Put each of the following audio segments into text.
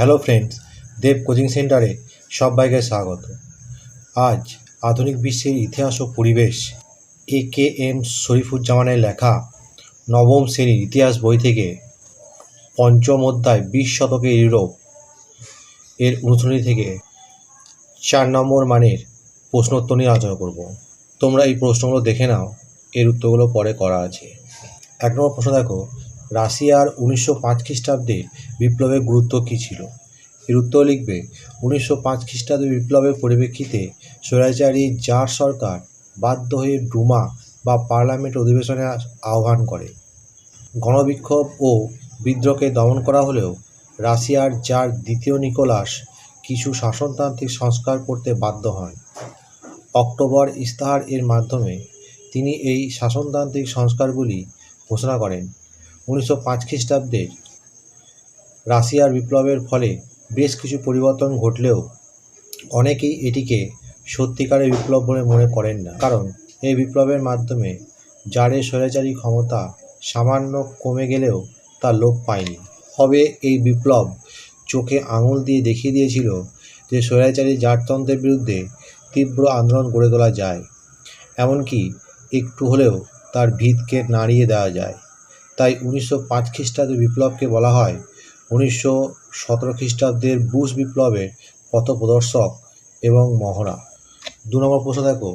Hello friends দেব coaching সেন্টারে সবাইকে স্বাগত। আজ আধুনিক বিশ্বের ইতিহাস ও পরিবেশ এ কে এম শরীফুজ্জামানের লেখা নবম শ্রেণির ইতিহাস বই থেকে পঞ্চম অধ্যায় বিশ শতকের ইউরোপ এর অনুশীলনী থেকে চার নম্বর মানের প্রশ্নোত্তর নিয়ে আলোচনা করব। তোমরা এই প্রশ্নগুলো দেখে নাও, এর উত্তরগুলো পরে করা আছে। এক নম্বর প্রশ্ন দেখো রাশিয়ার উনিশশো পাঁচ খ্রিস্টাব্দে বিপ্লবের গুরুত্ব কী ছিল? এর উত্তর লিখবে, উনিশশো পাঁচ খ্রিস্টাব্দে বিপ্লবের পরিপ্রেক্ষিতে স্বৈরাচারী জার সরকার বাধ্য হয়ে ডুমা বা পার্লামেন্ট অধিবেশনে আহ্বান করে। গণবিক্ষোভ ও বিদ্রোহকে দমন করা হলেও রাশিয়ার জার দ্বিতীয় নিকোলাস কিছু শাসনতান্ত্রিক সংস্কার করতে বাধ্য হন অক্টোবর ইস্তাহার এর মাধ্যমে তিনি এই শাসনতান্ত্রিক সংস্কারগুলি ঘোষণা করেন। উনিশশো পাঁচ খ্রিস্টাব্দে রাশিয়ার বিপ্লবের ফলে বেশ কিছু পরিবর্তন ঘটলেও অনেকেই এটিকে সত্যিকারের বিপ্লব বলে মনে করেন না। কারণ এই বিপ্লবের মাধ্যমে জারের স্বৈরাচারী ক্ষমতা সামান্য কমে গেলেও তা লোপ পায়নি। তবে এই বিপ্লব চোখে আঙুল দিয়ে দেখিয়ে দিয়েছিল যে স্বৈরাচারী জারতন্ত্রের বিরুদ্ধে তীব্র আন্দোলন গড়ে তোলা যায়, এমনকি একটু হলেও তার ভিতকে নাড়িয়ে দেওয়া যায়। উনিশশো পাঁচ খ্রিস্টাব্দের বিপ্লবকে বলা হয়। উনিশশো সতেরো খ্রিস্টাব্দের বুশ বিপ্লবের পথপ্রদর্শক এবং মহড়া। দু নম্বর প্রশ্ন দেখো।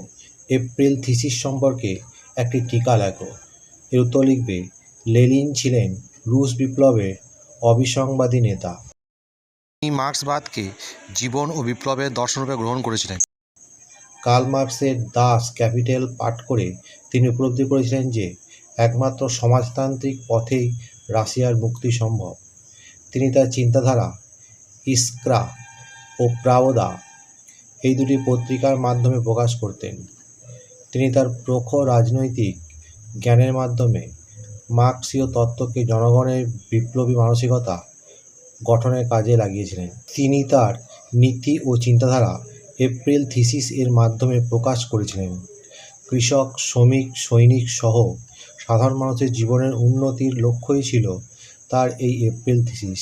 এপ্রিল থিসিস সম্পর্কে একটি টিকা লেখো। এর উত্তর লিখবে, লেনিন ছিলেন রুশ বিপ্লবের অবিসংবাদী নেতা। তিনি মার্ক্সবাদকে জীবন ও বিপ্লবের দর্শনরূপে গ্রহণ করেছিলেন। কার্ল মার্ক্সের দাস ক্যাপিটাল পাঠ করে তিনি উপলব্ধি করেছিলেন যে একমাত্র সমাজতান্ত্রিক পথেই রাশিয়ার মুক্তি সম্ভব। তিনি তার চিন্তাধারা, ইস্ক্রা ও প্রাওদা এই দুটি পত্রিকার মাধ্যমে প্রকাশ করতেন। তিনি তার প্রখর রাজনৈতিক জ্ঞানের মাধ্যমে মার্ক্সীয় তত্ত্বকে জনগণের বিপ্লবী মানসিকতা গঠনের কাজে লাগিয়েছিলেন। তিনি তার নীতি ও চিন্তাধারা এপ্রিল থিসিস এর মাধ্যমে প্রকাশ করেছিলেন। কৃষক, শ্রমিক, সৈনিক সহ সাধারণ মানুষের জীবনের উন্নতির লক্ষ্যই ছিল তার এই এপ্রিল থিসিস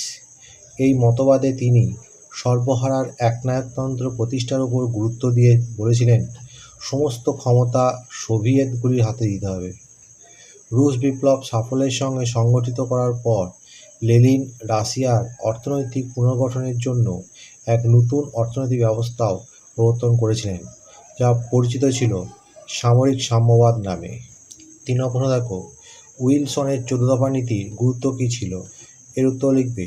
এই মতবাদে তিনি সর্বহারার একনায়কতন্ত্র প্রতিষ্ঠার উপর গুরুত্ব দিয়ে বলেছিলেন, সমস্ত ক্ষমতা সোভিয়েতগুলির হাতে দিতে হবে। রুশ বিপ্লব সাফল্যের সঙ্গে সংগঠিত করার পর লেনিন রাশিয়ার অর্থনৈতিক পুনর্গঠনের জন্য এক নতুন অর্থনৈতিক ব্যবস্থাও প্রবর্তন করেছিলেন, যা পরিচিত ছিল সামরিক সাম্যবাদ নামে। তিন দেখো। উইলসনের চোদ্দ দফা নীতির গুরুত্ব কী ছিল? এর উত্তর লিখবে,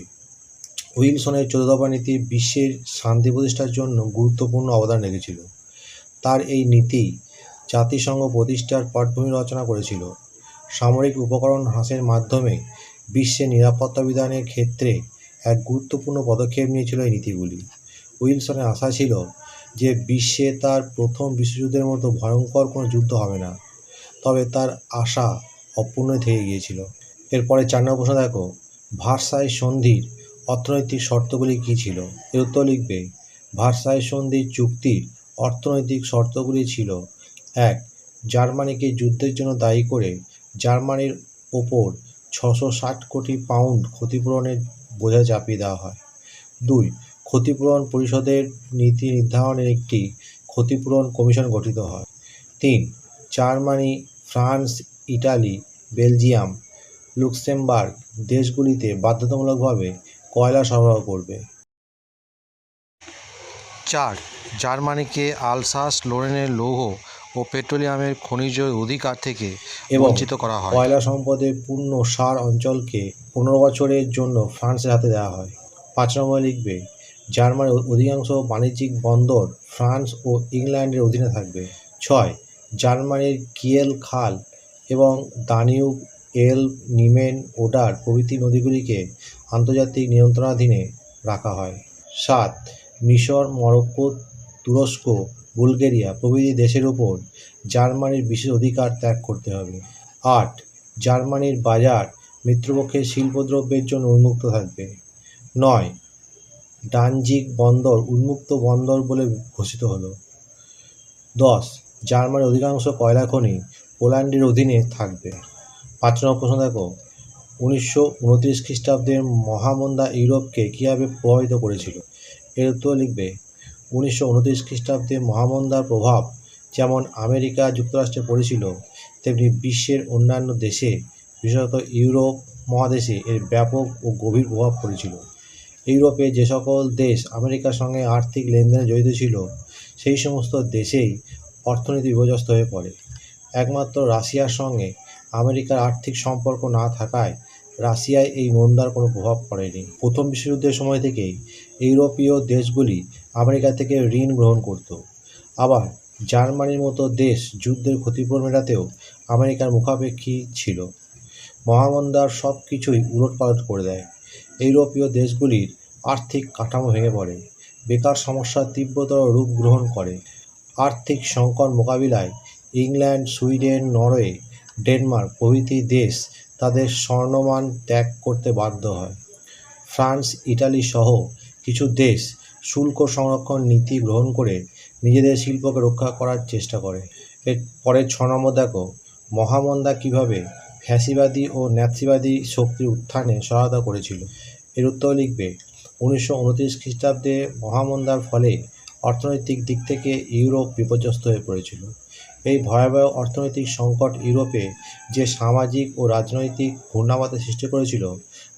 উইলসনের চোদ্দ দফা নীতি বিশ্বের শান্তি প্রতিষ্ঠার জন্য গুরুত্বপূর্ণ অবদান রেখেছিল। তার এই নীতি জাতিসংঘ প্রতিষ্ঠার পটভূমি রচনা করেছিল। সামরিক উপকরণ হ্রাসের মাধ্যমে বিশ্বে নিরাপত্তা বিধানের ক্ষেত্রে এক গুরুত্বপূর্ণ পদক্ষেপ নিয়েছিল এই নীতিগুলি। উইলসনের আশা ছিল যে বিশ্বে তার প্রথম বিশ্বযুদ্ধের মতো ভয়ঙ্কর কোনো যুদ্ধ হবে না। তবে তার আশা অপূর্ণই থেকে গিয়েছিল। এরপরে চার নম্বর প্রশ্ন দেখো। ভার্সাই সন্ধির অর্থনৈতিক শর্তগুলি কী ছিল? এর উত্তর লিখবে, ভার্সাই সন্ধির চুক্তির অর্থনৈতিক শর্তগুলি ছিল, এক, জার্মানিকে যুদ্ধের জন্য দায়ী করে জার্মানির ওপর ছশো ষাট কোটি পাউন্ড ক্ষতিপূরণের বোঝা চাপিয়ে দেওয়া হয়, দুই, ক্ষতিপূরণ পরিষদের নীতি নির্ধারণের একটি ক্ষতিপূরণ কমিশন গঠিত হয়, তিন, Germany France Italy Belgium Luxembourg দেশগুলিতে বাধ্যতামূলকভাবে কয়লা সরবরাহ করবে। চার জার্মানিকে আলসাস লোরেনের লৌহ ও পেট্রোলিয়ামের খনিজ অধিকার থেকে বঞ্চিত করা হয়। কয়লা সম্পদের পূর্ণ সার অঞ্চলকে পনেরো বছরের জন্য ফ্রান্সের হাতে দেওয়া হয়। পাঁচ নম্বর লিখবে জার্মানির অধিকাংশ বাণিজ্যিক বন্দর ফ্রান্স ও ইংল্যান্ডের অধীনে থাকবে। ছয় জার্মানির কিয়েল খাল এবং দানিউব এল নিমেন ওডার প্রভৃতি নদীগুলিকে আন্তর্জাতিক নিয়ন্ত্রণাধীনে রাখা হয়। সাত, মিশর, মরক্কো, তুরস্ক, বুলগেরিয়া প্রভৃতি দেশের উপর জার্মানির বিশেষ অধিকার ত্যাগ করতে হবে। আট, জার্মানির বাজার মিত্রপক্ষের শিল্পদ্রব্যের জন্য উন্মুক্ত থাকবে। নয়, ডানজিক বন্দর উন্মুক্ত বন্দর বলে ঘোষিত হলো। দশ জার্মানির অধিকাংশ কয়লা খনি পোল্যান্ডের অধীনে থাকবে। পাঁচ নম্বর প্রশ্ন দেখো। উনিশশো উনত্রিশ খ্রিস্টাব্দের মহামন্দা ইউরোপকে কীভাবে প্রভাবিত করেছিল? এর উত্তর লিখবে। উনিশশো উনত্রিশ খ্রিস্টাব্দে মহামন্দার প্রভাব যেমন আমেরিকা যুক্তরাষ্ট্রে পড়েছিল, তেমনি বিশ্বের অন্যান্য দেশে, বিশেষত ইউরোপ মহাদেশে, এর ব্যাপক ও গভীর প্রভাব পড়েছিল। ইউরোপে যে সকল দেশ আমেরিকার সঙ্গে আর্থিক লেনদেনে জড়িত ছিল, সেই সমস্ত দেশেই অর্থনীতি বিপর্যস্ত হয়ে পড়ে। একমাত্র রাশিয়ার সঙ্গে আমেরিকার আর্থিক সম্পর্ক না থাকায় রাশিয়ায় এই মন্দার কোনো প্রভাব পড়েনি। প্রথম বিশ্বযুদ্ধের সময় থেকেই ইউরোপীয় দেশগুলি আমেরিকা থেকে ঋণ গ্রহণ করত। আবার জার্মানির মতো দেশ যুদ্ধের ক্ষতিপূরণ মেটাতেও আমেরিকার মুখাপেক্ষী ছিল। মহামন্দার সব কিছুই উলটপালট করে দেয়। ইউরোপীয় দেশগুলির আর্থিক কাঠামো ভেঙে পড়ে। বেকার সমস্যা তীব্রতর রূপ গ্রহণ করে। আর্থিক সংকট মোকাবিলায় ইংল্যান্ড, সুইডেন, নরওয়ে, ডেনমার্ক প্রভৃতি দেশ তাদের স্বর্ণমান ত্যাগ করতে বাধ্য হয়। ফ্রান্স, ইটালি সহ কিছু দেশ শুল্ক সংরক্ষণ নীতি গ্রহণ করে নিজেদের শিল্পকে রক্ষা করার চেষ্টা করে। এর পরের ছ নম্বর দেখো, মহামন্দা কীভাবে ফ্যাসিবাদী ও ন্যাৎসিবাদী শক্তির উত্থানে সহায়তা করেছিল। এর উত্তর লিখবে, উনিশশো উনত্রিশ খ্রিস্টাব্দে মহামন্দার ফলে অর্থনৈতিক দিক থেকে ইউরোপ বিপর্যস্ত হয়ে পড়েছিল। এই ভয়াবহ অর্থনৈতিক সংকট ইউরোপে যে সামাজিক ও রাজনৈতিক ঘূর্ণাবাতের সৃষ্টি করেছিল,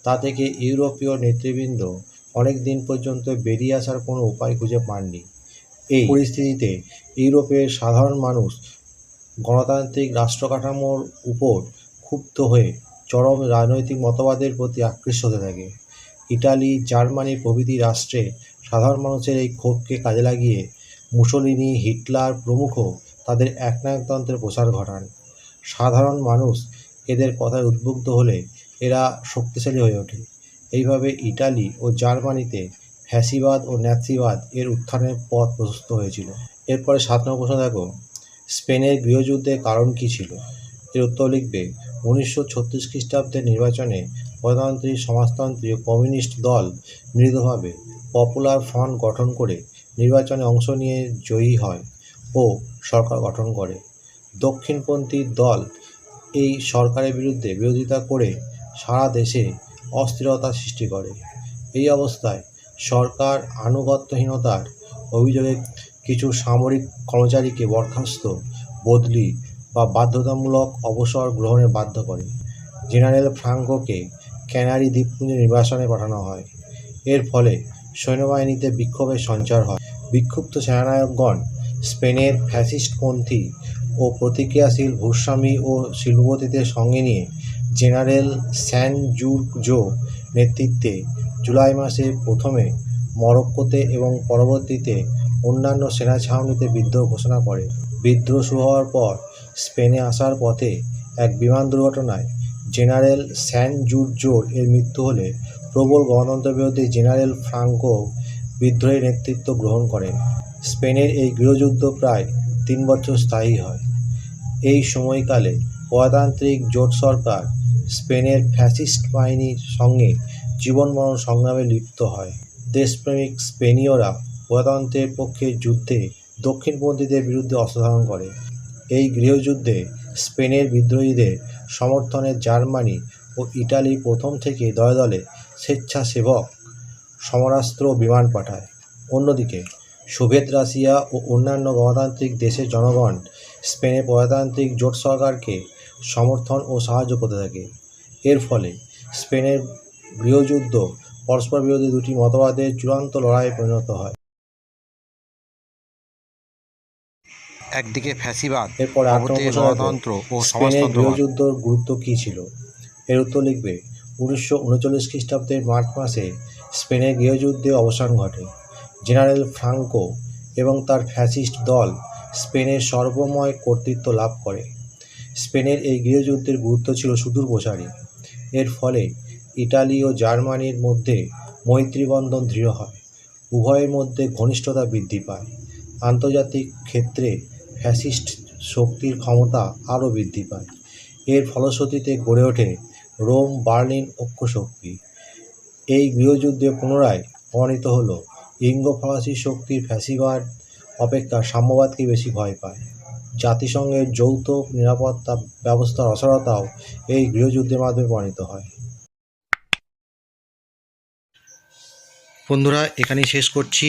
তা থেকে ইউরোপীয় নেতৃবৃন্দ অনেক দিন পর্যন্ত বেরিয়ে আসার কোনো উপায় খুঁজে পাননি। এই পরিস্থিতিতে ইউরোপের সাধারণ মানুষ গণতান্ত্রিক রাষ্ট্র কাঠামোর উপর ক্ষুব্ধ হয়ে চরম রাজনৈতিক মতবাদের প্রতি আকৃষ্ট হতে থাকে। ইটালি, জার্মানি প্রভৃতি রাষ্ট্রে সাধারণ মানুষের এই ক্ষোভকে কাজে লাগিয়ে মুসোলিনি, হিটলার প্রমুখ তাদের একনায়কতন্ত্রের প্রসার ঘটান। সাধারণ মানুষ এদের কথায় উদ্বুদ্ধ হলে এরা শক্তিশালী হয়ে ওঠে। এইভাবে ইটালি ও জার্মানিতে ফ্যাসিবাদ ও ন্যাৎসিবাদ এর উত্থানের পথ প্রশস্ত হয়েছিল। এরপরে সাত নম্বর প্রশ্ন, দেখো, স্পেনের গৃহযুদ্ধের কারণ কী ছিল? এর উত্তর লিখবে, উনিশশো ছত্রিশ খ্রিস্টাব্দের নির্বাচনে প্রজাতন্ত্রী সমাজতন্ত্রী ও কমিউনিস্ট দল মৃদুভাবে পপুলার ফ্রন্ট গঠন করে নির্বাচনে অংশ নিয়ে জয়ী হয় ও সরকার গঠন করে। দক্ষিণপন্থী দল এই সরকারের বিরুদ্ধে বিরোধিতা করে সারা দেশে অস্থিরতা সৃষ্টি করে। এই অবস্থায় সরকার আনুগত্যহীনতার অভিযোগে কিছু সামরিক কর্মচারীকে বরখাস্ত, বদলি বা বাধ্যতামূলক অবসর গ্রহণে বাধ্য করে। জেনারেল ফ্রাঙ্কোকে ক্যানারি দ্বীপপুঞ্জে নির্বাসনে পাঠানো হয়। এর ফলে সৈন্যবাহিনীতে বিক্ষোভের সঞ্চার হয়। বিক্ষুব্ধ সেনানায়কগণ স্পেনের ফ্যাসিস্টপন্থী ও প্রতিক্রিয়াশীল ভূস্বামী ও শিল্পপতিদের সঙ্গে নিয়ে জেনারেল স্যান জুরজো নেতৃত্বে জুলাই মাসে প্রথমে মরক্কোতে এবং পরবর্তীতে অন্যান্য সেনা ছাউনিতে বিদ্রোহ ঘোষণা করে। বিদ্রোহ শুরু হওয়ার পর স্পেনে আসার পথে এক বিমান দুর্ঘটনায় জেনারেল স্যান জুরজোর এর মৃত্যু হলে প্রবল গণতন্ত্র বিরোধী জেনারেল ফ্রাঙ্কো বিদ্রোহের নেতৃত্ব গ্রহণ করেন। স্পেনের এই গৃহযুদ্ধ প্রায় তিন বছর স্থায়ী হয়। এই সময়কালে প্রজাতান্ত্রিক জোট সরকার স্পেনের ফ্যাসিস্ট বাহিনীর সঙ্গে জীবন মরণ সংগ্রামে লিপ্ত হয়। দেশপ্রেমিক স্পেনীয়রা প্রজাতন্ত্রের পক্ষে যুদ্ধে দক্ষিণপন্থীদের বিরুদ্ধে অস্ত্র করে। এই গৃহযুদ্ধে স্পেনের বিদ্রোহীদের সমর্থনে জার্মানি ও ইটালি প্রথম থেকে দলে দলে স্বেচ্ছাসেবক সমরাস্ত্র বিমান পাঠায়। অন্যদিকে, সোভিয়েত রাশিয়া ও অন্যান্য গণতান্ত্রিক দেশের জনগণ স্পেনের প্রজাতান্ত্রিক জোট সরকারকে সমর্থন ও সাহায্য করতে থাকে। এর ফলে স্পেনের গৃহযুদ্ধ পরস্পর বিরোধী দুটি মতবাদের চূড়ান্ত লড়াইয়ে পরিণত হয়। একদিকে ফ্যাসিবাদ এরপরে গণতন্ত্র ও স্পেনের সমাজতন্ত্রবাদ। গৃহযুদ্ধর গুরুত্ব কী ছিল? এর উত্তর লিখবে উনিশশো উনচল্লিশ খ্রিস্টাব্দের মার্চ মাসে স্পেনের গৃহযুদ্ধে অবসান ঘটে। জেনারেল ফ্রাঙ্কো এবং তার ফ্যাসিস্ট দল স্পেনের সর্বময় কর্তৃত্ব লাভ করে। স্পেনের এই গৃহযুদ্ধের গুরুত্ব ছিল সুদূর প্রসারী। এর ফলে ইটালি ও জার্মানির মধ্যে মৈত্রীবন্ধন দৃঢ় হয়। উভয়ের মধ্যে ঘনিষ্ঠতা বৃদ্ধি পায়। আন্তর্জাতিক ক্ষেত্রে ফ্যাসিস্ট শক্তির ক্ষমতা আরও বৃদ্ধি পায়। এর ফলশ্রুতিতে গড়ে ওঠে রোম বার্লিন শক্তি এই গৃহযুদ্ধে পুনরায় প্রমাণিত হল ইঙ্গো ফরাসি শক্তির ফ্যাসিবাদ অপেক্ষা সাম্যবাদকে বেশি ভয় পায়। জাতিসংঘের যৌথ নিরাপত্তা ব্যবস্থার অসরতাও এই গৃহযুদ্ধের মাধ্যমে প্রমাণিত হয়। বন্ধুরা, এখানেই শেষ করছি।